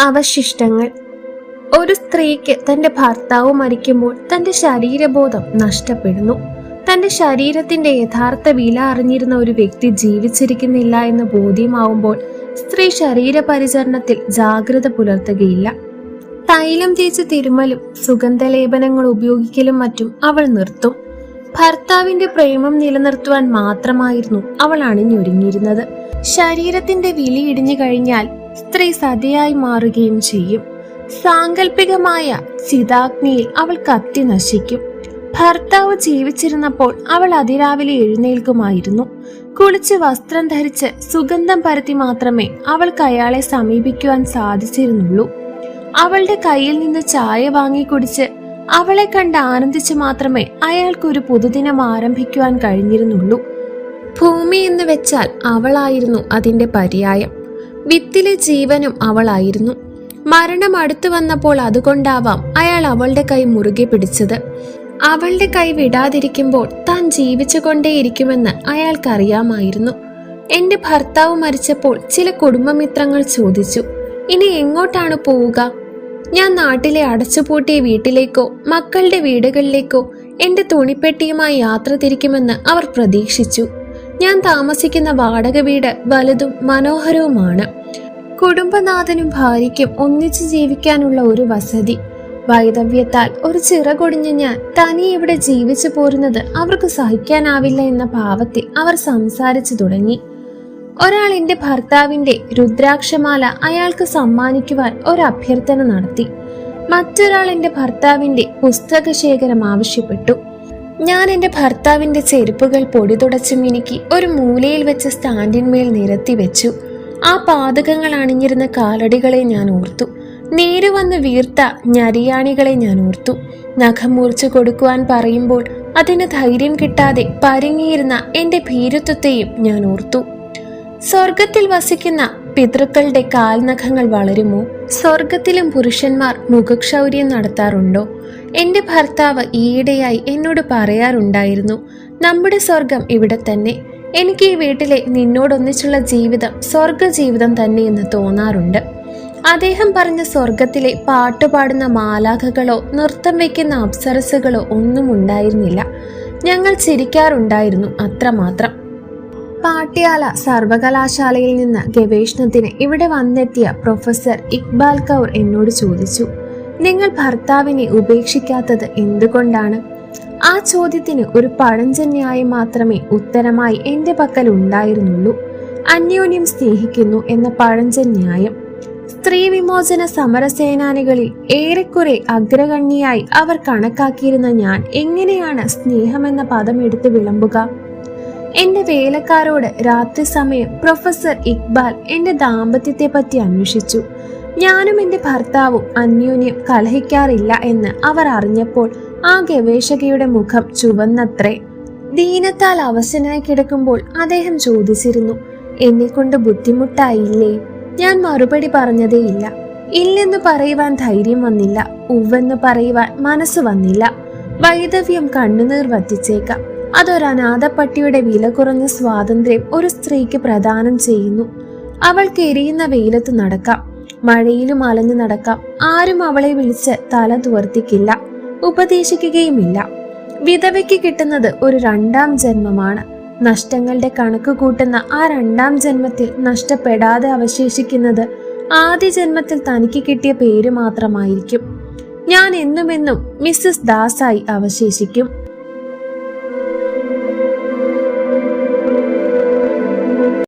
അവശിഷ്ടങ്ങൾ. ഒരു സ്ത്രീക്ക് തന്റെ ഭർത്താവ് മരിക്കുമ്പോൾ തന്റെ ശരീരബോധം നഷ്ടപ്പെടുന്നു. തന്റെ ശരീരത്തിന്റെ യഥാർത്ഥ വില അറിഞ്ഞിരുന്ന ഒരു വ്യക്തി ജീവിച്ചിരിക്കുന്നില്ല എന്ന് ബോധ്യമാവുമ്പോൾ സ്ത്രീ ശരീരപരിചരണത്തിൽ ജാഗ്രത പുലർത്തുകയില്ല. തൈലം തേച്ച് തിരുമലും സുഗന്ധലേപനങ്ങൾ ഉപയോഗിക്കലും മറ്റും അവൾ നിർത്തും. ഭർത്താവിന്റെ പ്രേമം നിലനിർത്തുവാൻ മാത്രമായിരുന്നു അവൾ അണിഞ്ഞൊരുങ്ങിയിരുന്നത്. ശരീരത്തിന്റെ വിലയിടിഞ്ഞു കഴിഞ്ഞാൽ സ്ത്രീ സതിയായി മാറുകയും ചെയ്യും. സാങ്കല്പികമായ ചിതാഗ്നിയിൽ അവൾ കത്തി നശിക്കും. ഭർത്താവ് ജീവിച്ചിരുന്നപ്പോൾ അവൾ അതിരാവിലെ എഴുന്നേൽക്കുമായിരുന്നു. കുളിച്ച് വസ്ത്രം ധരിച്ച് സുഗന്ധം പരത്തി മാത്രമേ അവൾക്ക് അയാളെ സമീപിക്കുവാൻ സാധിച്ചിരുന്നുള്ളൂ. അവളുടെ കയ്യിൽ നിന്ന് ചായ വാങ്ങി കുടിച്ച് അവളെ കണ്ട് ആനന്ദിച്ച് മാത്രമേ അയാൾക്കൊരു പുതുദിനം ആരംഭിക്കുവാൻ കഴിഞ്ഞിരുന്നുള്ളൂ. ഭൂമി എന്ന് വെച്ചാൽ അവളായിരുന്നു അതിന്റെ പര്യായം. വിത്തിലെ ജീവനും അവളായിരുന്നു. മരണം അടുത്തു വന്നപ്പോൾ അതുകൊണ്ടാവാം അയാൾ അവളുടെ കൈ മുറുകെ പിടിച്ചത്. അവളുടെ കൈ വിടാതിരിക്കുമ്പോൾ താൻ ജീവിച്ചുകൊണ്ടേയിരിക്കുമെന്ന് അയാൾക്കറിയാമായിരുന്നു. എന്റെ ഭർത്താവ് മരിച്ചപ്പോൾ ചില കുടുംബമിത്രങ്ങൾ ചോദിച്ചു ഇനി എങ്ങോട്ടാണ് പോവുക? ഞാൻ നാട്ടിലെ അടച്ചുപൂട്ടിയ വീട്ടിലേക്കോ മക്കളുടെ വീടുകളിലേക്കോ എന്റെ തുണിപ്പെട്ടിയുമായി യാത്ര തിരിക്കുമെന്ന് അവർ പ്രതീക്ഷിച്ചു. ഞാൻ താമസിക്കുന്ന വാടക വീട് വലുതും മനോഹരവുമാണ്. കുടുംബനാഥനും ഭാര്യയ്ക്കും ഒന്നിച്ചു ജീവിക്കാനുള്ള ഒരു വസതി. വൈദവ്യത്താൽ ഒരു ചിറകൊടിഞ്ഞ് ഞാൻ തനി ഇവിടെ ജീവിച്ചു പോരുന്നത് അവർക്ക് സഹിക്കാനാവില്ല എന്ന ഭാവത്തിൽ അവർ സംസാരിച്ചു തുടങ്ങി. ഒരാൾ ഭർത്താവിന്റെ രുദ്രാക്ഷമാല അയാൾക്ക് സമ്മാനിക്കുവാൻ ഒരു അഭ്യർത്ഥന നടത്തി. മറ്റൊരാൾ ഭർത്താവിന്റെ പുസ്തക ശേഖരം ആവശ്യപ്പെട്ടു. ഞാൻ എന്റെ ഭർത്താവിന്റെ ചെരുപ്പുകൾ പൊടി തുടച്ചു മിനുക്കി ഒരു മൂലയിൽ വെച്ച് സ്റ്റാൻഡിന്മേൽ നിരത്തി വെച്ചു. ആ പാതകങ്ങൾ അണിഞ്ഞിരുന്ന കാലടികളെ ഞാൻ ഓർത്തു. നേര് വന്ന് വീർത്ത ഞരിയാണികളെ ഞാൻ ഓർത്തു. നഖം മുറിച്ചു കൊടുക്കുവാൻ പറയുമ്പോൾ അതിന് ധൈര്യം കിട്ടാതെ പരുങ്ങിയിരുന്ന എന്റെ ഭീരുത്വത്തെയും ഞാൻ ഓർത്തു. സ്വർഗത്തിൽ വസിക്കുന്ന പിതൃക്കളുടെ കാൽനഖങ്ങൾ വളരുമോ? സ്വർഗത്തിലും പുരുഷന്മാർ മുഖക്ഷൗര്യം നടത്താറുണ്ടോ? എന്റെ ഭർത്താവ് ഈയിടെയായി എന്നോട് പറയാറുണ്ടായിരുന്നു നമ്മുടെ സ്വർഗം ഇവിടെ തന്നെ. എനിക്ക് ഈ വീട്ടിലെ നിന്നോടൊന്നിച്ചുള്ള ജീവിതം സ്വർഗ ജീവിതം തന്നെയെന്ന് തോന്നാറുണ്ട്. അദ്ദേഹം പറഞ്ഞ സ്വർഗത്തിലെ പാട്ടുപാടുന്ന മാലാഖകളോ നൃത്തം വയ്ക്കുന്ന അപ്സരസുകളോ ഒന്നും ഉണ്ടായിരുന്നില്ല. ഞങ്ങൾ ചിരിക്കാറുണ്ടായിരുന്നു അത്രമാത്രം. പാട്യാല സർവകലാശാലയിൽ നിന്ന് ഗവേഷണത്തിന് ഇവിടെ വന്നെത്തിയ പ്രൊഫസർ ഇക്ബാൽ കൗർ എന്നോട് ചോദിച്ചു നിങ്ങൾ ഭർത്താവിനെ ഉപേക്ഷിക്കാത്തത് എന്തുകൊണ്ടാണ്? ആ ചോദ്യത്തിന് ഒരു പഴഞ്ചന്യായം മാത്രമേ ഉത്തരമായി എന്റെ പക്കൽ ഉണ്ടായിരുന്നുള്ളൂ. അന്യോന്യം സ്നേഹിക്കുന്നു എന്ന പഴഞ്ചൻ ന്യായം സ്ത്രീ വിമോചന സമരസേനാനികളിൽ ഏറെക്കുറെ അഗ്രഗണ്യായി അവർ കണക്കാക്കിയിരുന്ന ഞാൻ എങ്ങനെയാണ് സ്നേഹമെന്ന പദം എടുത്ത് വിളമ്പുക? എന്റെ വേലക്കാരോട് രാത്രി സമയം പ്രൊഫസർ ഇക്ബാൽ എന്റെ ദാമ്പത്യത്തെ പറ്റി അന്വേഷിച്ചു. ഞാനും എന്റെ ഭർത്താവും അന്യോന്യം കലഹിക്കാറില്ല എന്ന് അവർ അറിഞ്ഞപ്പോൾ ആ ഗവേഷകയുടെ മുഖം ചുവന്നത്രേ. ദീനത്താൽ അവശനായി കിടക്കുമ്പോൾ അദ്ദേഹം ചോദിച്ചിരുന്നു എന്നെ കൊണ്ട് ബുദ്ധിമുട്ടായില്ലേ? ഞാൻ മറുപടി പറഞ്ഞതേയില്ല. ഇല്ലെന്ന് പറയുവാൻ ധൈര്യം വന്നില്ല. ഉവ്വെന്ന് പറയുവാൻ മനസ്സ് വന്നില്ല. വൈദവ്യം കണ്ണുനീർ വറ്റിച്ചേക്കാം. അതൊരനാഥപ്പട്ടിയുടെ വില കുറഞ്ഞ സ്വാതന്ത്ര്യം ഒരു സ്ത്രീക്ക് പ്രദാനം ചെയ്യുന്നു. അവൾക്ക് എരിയുന്ന വെയിലത്ത് നടക്കാം. മഴയിലും അലഞ്ഞു നടക്കാം. ആരും അവളെ വിളിച്ച് തല തുവർത്തിക്കില്ല. ഉപദേശിക്കുകയുമില്ല. വിധവയ്ക്ക് കിട്ടുന്നത് ഒരു രണ്ടാം ജന്മമാണ്. നഷ്ടങ്ങളുടെ കണക്ക് കൂട്ടുന്ന ആ രണ്ടാം ജന്മത്തിൽ നഷ്ടപ്പെടാതെ അവശേഷിക്കുന്നത് ആദ്യ ജന്മത്തിൽ തനിക്ക് കിട്ടിയ പേര് മാത്രമായിരിക്കും. ഞാൻ എന്നുമെന്നും മിസ്സസ് ദാസായി അവശേഷിക്കും.